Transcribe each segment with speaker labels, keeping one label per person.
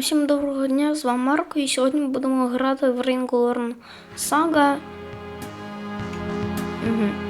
Speaker 1: Всім доброго дня, з вами Марко, і сьогодні ми будемо грати в Ringworn Saga. Угу.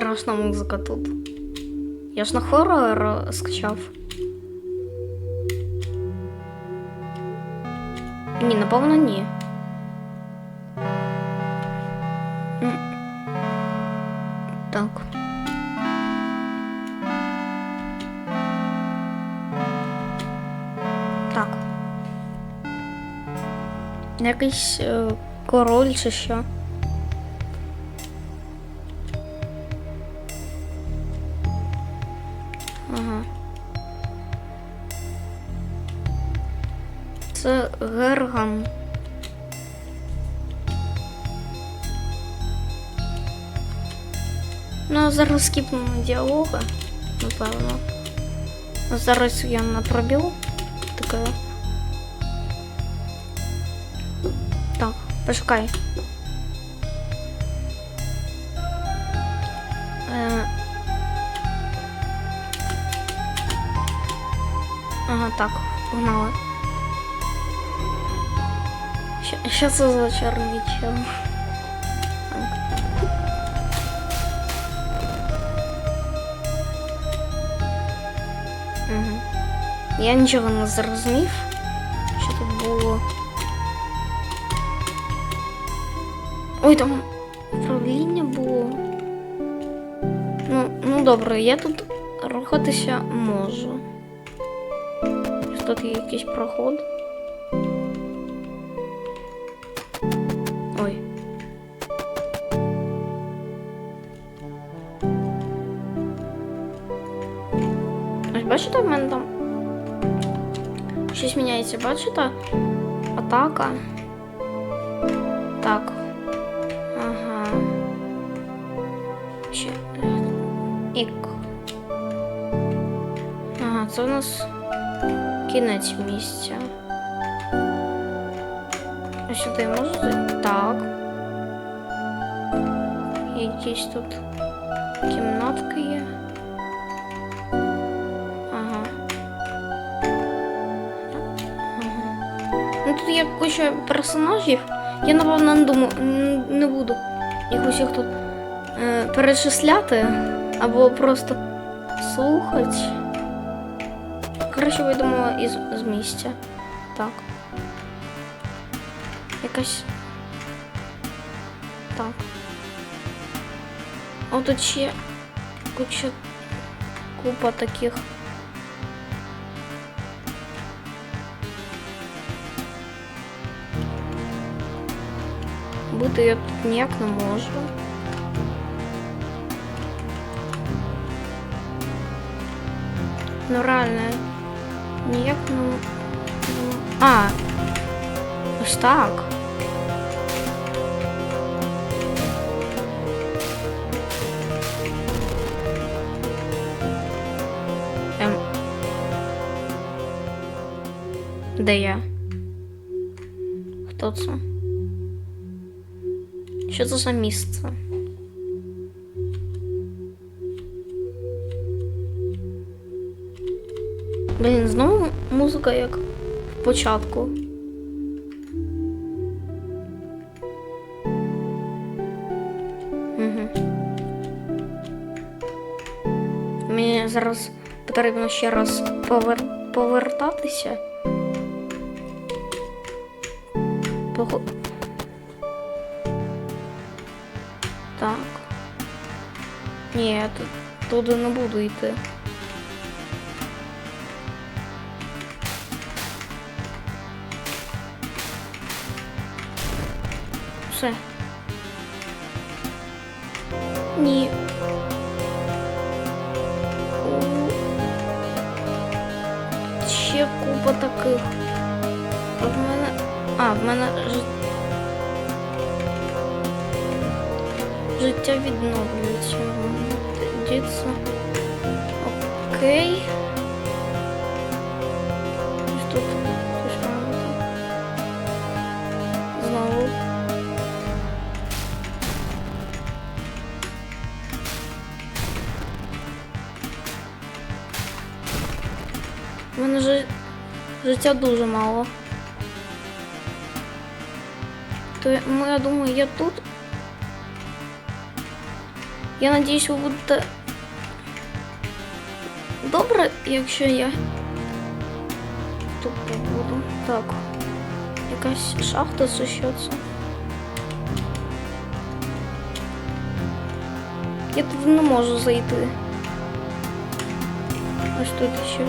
Speaker 1: Страшна музика тут. Я ж на хоррор скачав. Ні, напевно, ні. Так. Так. Якийсь е, король чи що. Герган. Ну, зараз скіпнемо діалоги, напевно. Зараз я на пробіл. Таке. Так, почекай. Е... Ага, так, погнали. Що це за чорний чел? Я нічого не зрозумів, що тут було. Ой, там управління було. Ну, ну добре, я тут рухатися можу. Тут є якийсь проход. Бачите, в мене там щось міняється, бачите? Атака. Так. Ага. Ще. Ік. Ага, це у нас кінець місця. А сюди можу? Так. Якісь тут кімнатки є. Є куча персонажів. Я напевно не думаю, не буду їх усіх тут е, перечисляти або просто слухати. Коротше, вийдемо із з місця. Так. Якась. Так. О, тут ще куча купа таких. Бути я тут не можу. Ну реально, не... не- А, ось так. Ем. Де я? Хто це? Що це за місце? Блін, знову музика як в початку. Угу. Мені зараз потрібно ще раз повер... повертатися. Пого... Так. Ні, я тут туди не буду йти. Все. Ні. Ще купа таких. А в мене. А, в мене життя відновлюється. спуститься. Окей. Тут. Знову. У мене жи... життя дуже мало. То ну, я думаю, я тут. Я надіюсь, ви будете добре, якщо я тут побуду. Так. Якась шахта чи що це? Я тут не можу зайти. Ось тут ще.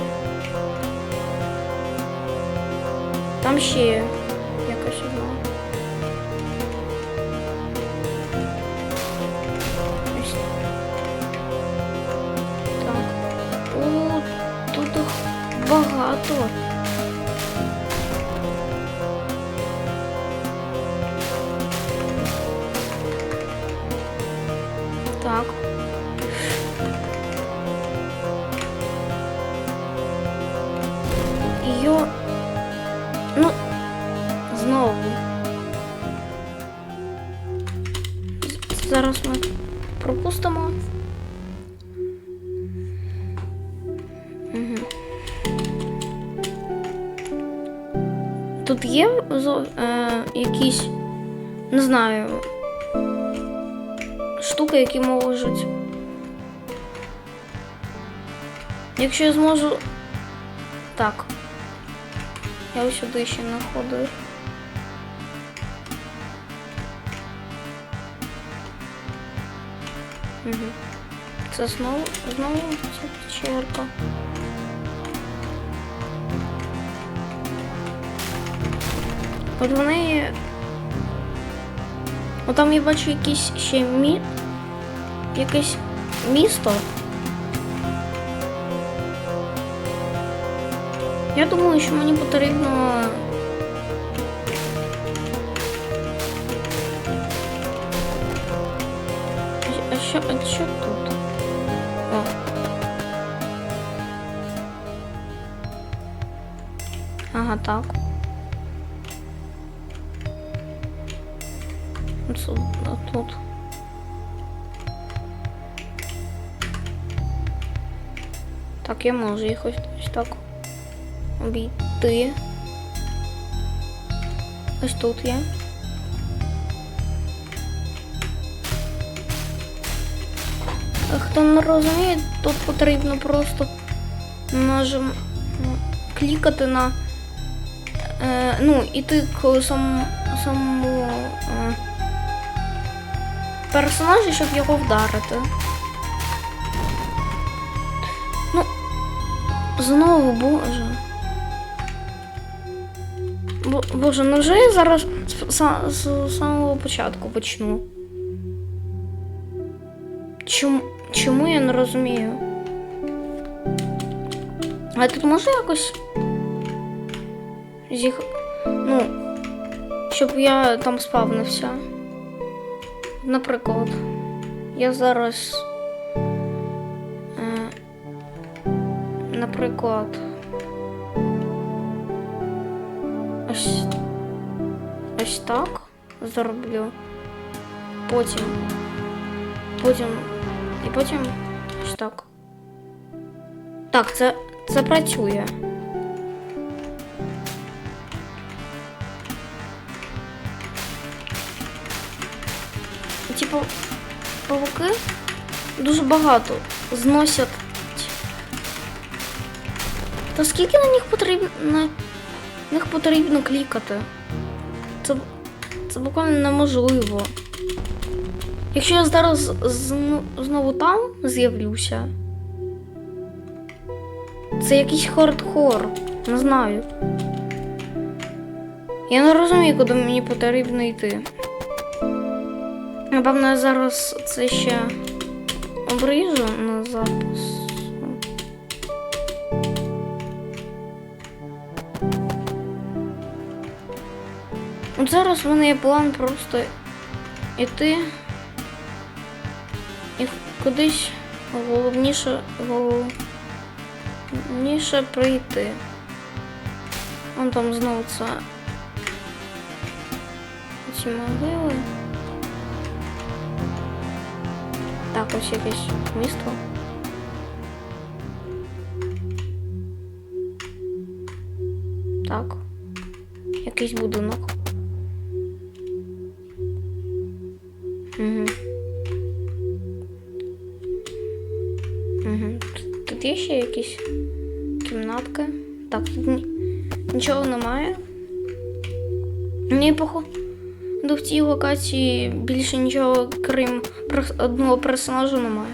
Speaker 1: Там ще якась одна. Багато. Так. Йо. Не знаю, штуки, які можуть. Якщо я зможу. Так. Я ось сюди ще не ходив. Угу. Це знову знову ця печерка. От вони. От там я бачу якісь ще мі... якесь місто. Я думаю, що мені потрібно. А що, а що тут? О. Ага, так. Тут. Так, я можу їх ось так обійти. Ось тут. А Хто не розуміє, тут потрібно просто нажим ну, клікати на. Е, ну, іти к сам, самому е, персонажі, щоб його вдарити. Ну, знову, боже. Боже, ну вже я зараз з, са- з самого початку почну. Чому, чому я не розумію? А тут може якось. Зіх... Ну, щоб я там спавнився. Наприклад, я зараз. Е, наприклад. Ось. Ось так зроблю. Потім. Потім. І потім ось так. Так, це, це працює. Типу, павуки дуже багато зносять. Та скільки на них потрібно на них потрібно клікати? Це, це буквально неможливо. Якщо я зараз знову там з'явлюся, це якийсь хардкор. Не знаю. Я не розумію, куди мені потрібно йти. Напевно, я зараз це ще обріжу на запис. От зараз в мене є план просто іти і кудись Головніше, головніше прийти. Вон там знову це. Ці могили. Так, ось якесь місто. Так. Якийсь будинок. Угу. Угу. Тут є ще якісь кімнатки. Так, тут нічого немає. Ні, походу, в цій локації більше нічого, крім одного персонажа, немає.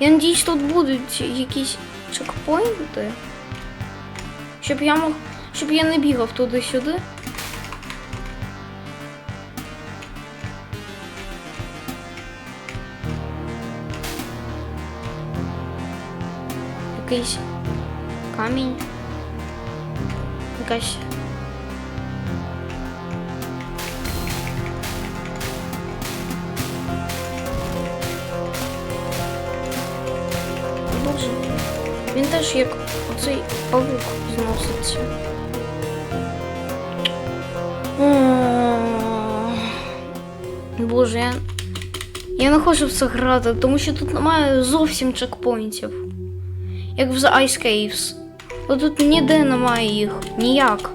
Speaker 1: Я надіюсь, тут будуть якісь чекпоінти. Щоб я мог. Щоб я не бігав туди-сюди. Якийсь камінь. Якась. Він теж як оцей павук зноситься. Боже, я. Я не хочу в грати, тому що тут немає зовсім чекпоінтів. Як в The Ice Caves. Бо тут ніде немає їх. Ніяк.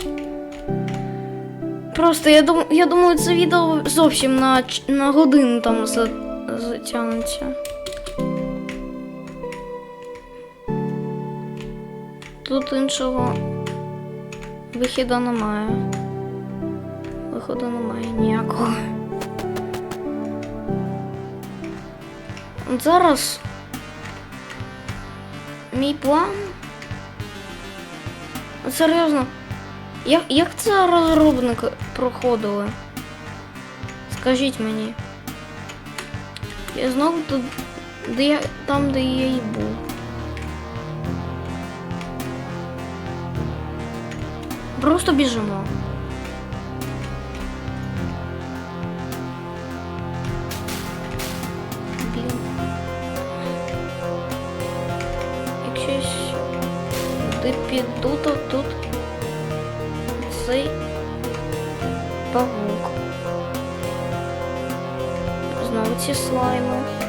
Speaker 1: Просто я, дум, я думаю, це відео зовсім на, на годину там затягнеться. Тут іншого вихіду немає. Виходу немає ніякого. От Зараз мій план. Серйозно, як, як це розробники проходили? Скажіть мені. Я знову тут, де я, там, де я і був. Просто біжимо. Блін. Якщо тут цей павук. Знову ці слайми.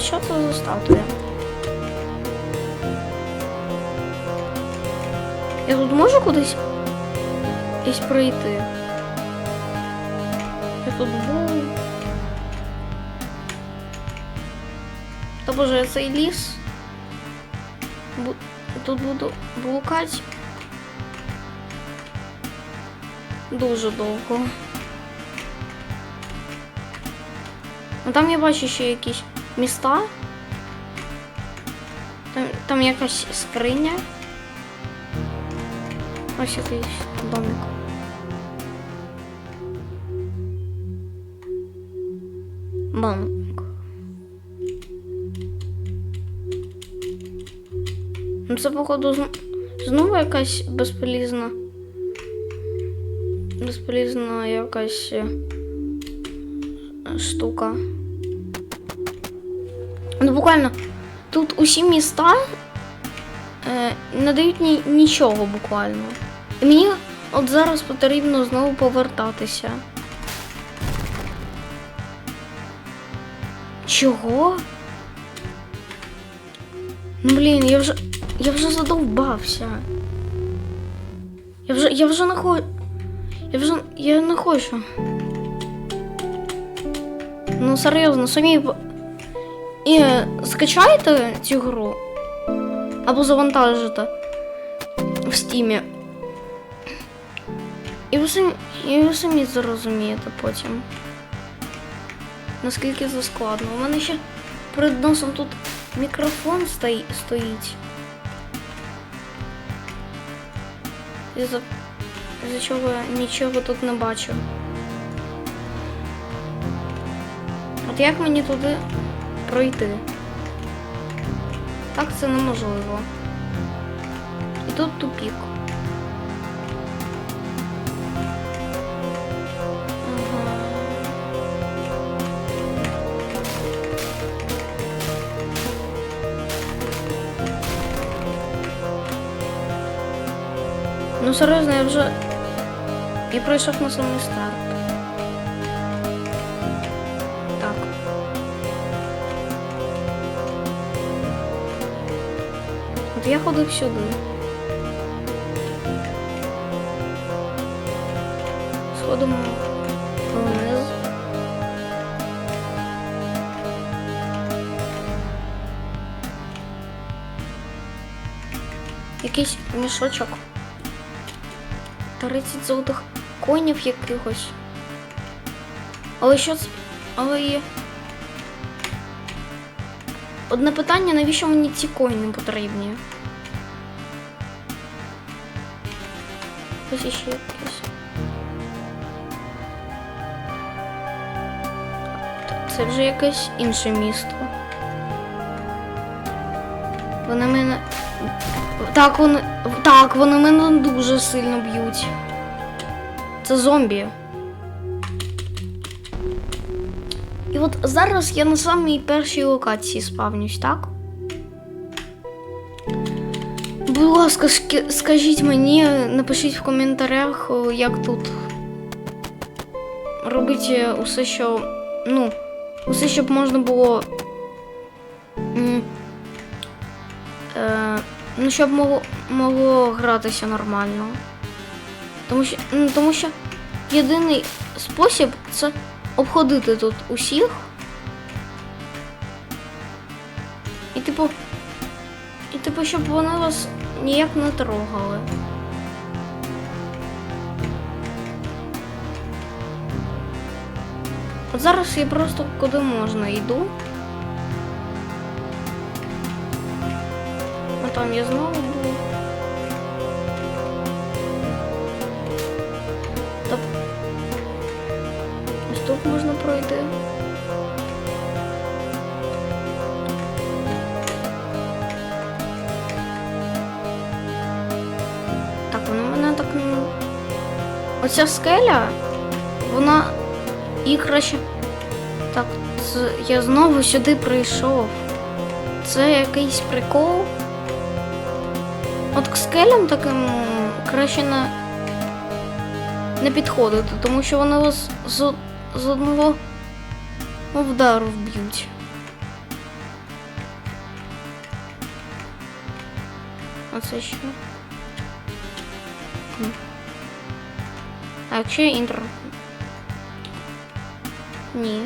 Speaker 1: Що це за статуя? Я тут можу кудись пройти? Я тут був. Та боже, цей ліс. Тут буду блукати. Дуже довго. Ну там я бачу ще якісь міста. Там, там якась скриня. Ось якийсь домик. Банк. Ну це, походу, знову якась безполізна. Безполізна якась е, штука. Буквально, тут усі міста е, не дають ні, нічого буквально. І мені от зараз потрібно знову повертатися. Чого? Ну блін, я вже. Я вже задовбався. Я вже. Я вже не хочу. Я вже. Я не хочу. Ну серйозно, самі. І скачайте цю гру. Або завантажите в стімі. І ви самі, і ви самі зрозумієте потім. Наскільки це складно. У мене ще перед носом тут мікрофон стої- стоїть. Із-за із-за чого я нічого тут не бачу. От як мені туди пройти? Так це неможливо. І тут тупік. Ну серйозно, я вже. Я пройшов на самий старт. Я ходив сюди. Сходимо вниз. Якийсь мішочок. 30 золотих коїнів якихось. Але що це? Але є. Одне питання, навіщо мені ці коїни потрібні? Ось іще якесь. Це вже якесь інше місто. Вони мене. Так, вони. Так, вони мене дуже сильно б'ють. Це зомбі. І от зараз я на самій першій локації спавнюсь, так? Будь ласка, ск- скажіть мені, напишіть в коментарях, як тут робити усе, що. Ну, усе, щоб можна було. Е, ну, щоб могло, могло гратися нормально. Тому що, ну, тому що єдиний спосіб це обходити тут усіх. І типу. І типу, щоб вони вас ніяк не трогали. От зараз я просто куди можна йду. А там я знову був. Топ. Ось тут можна пройти. Оця скеля, вона і краще. Так, це я знову сюди прийшов. Це якийсь прикол. От к скелям таким краще не, не підходити, тому що вони вас з, з одного вдару вб'ють. А це що? А якщо я інтро? Ні.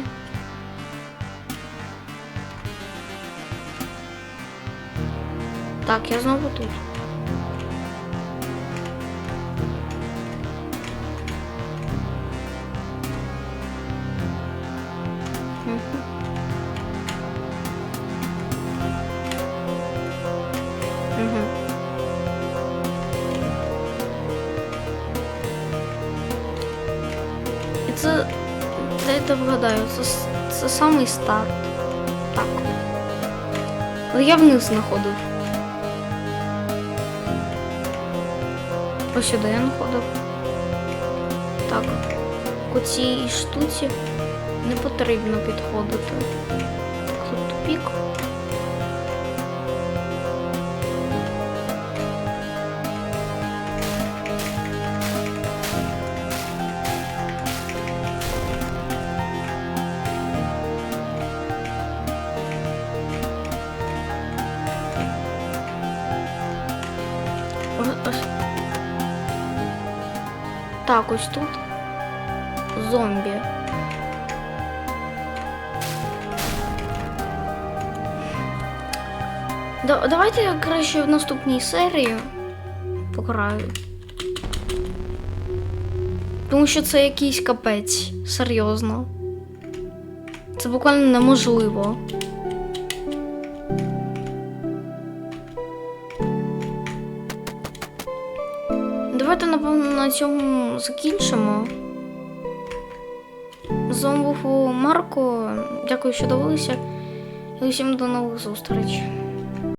Speaker 1: Так, я знову тут. Самий старт. Так. Але я вниз знаходив. Ось сюди я знаходив. Так. К цій штуці не потрібно підходити. Тут тупік. Так, ось тут зомбі. Да, давайте я краще в наступній серії покараю. Тому що це якийсь капець. Серйозно. Це буквально неможливо. Цьому закінчимо. З вами був Марко. Дякую, що дивилися. І усім до нових зустрічей.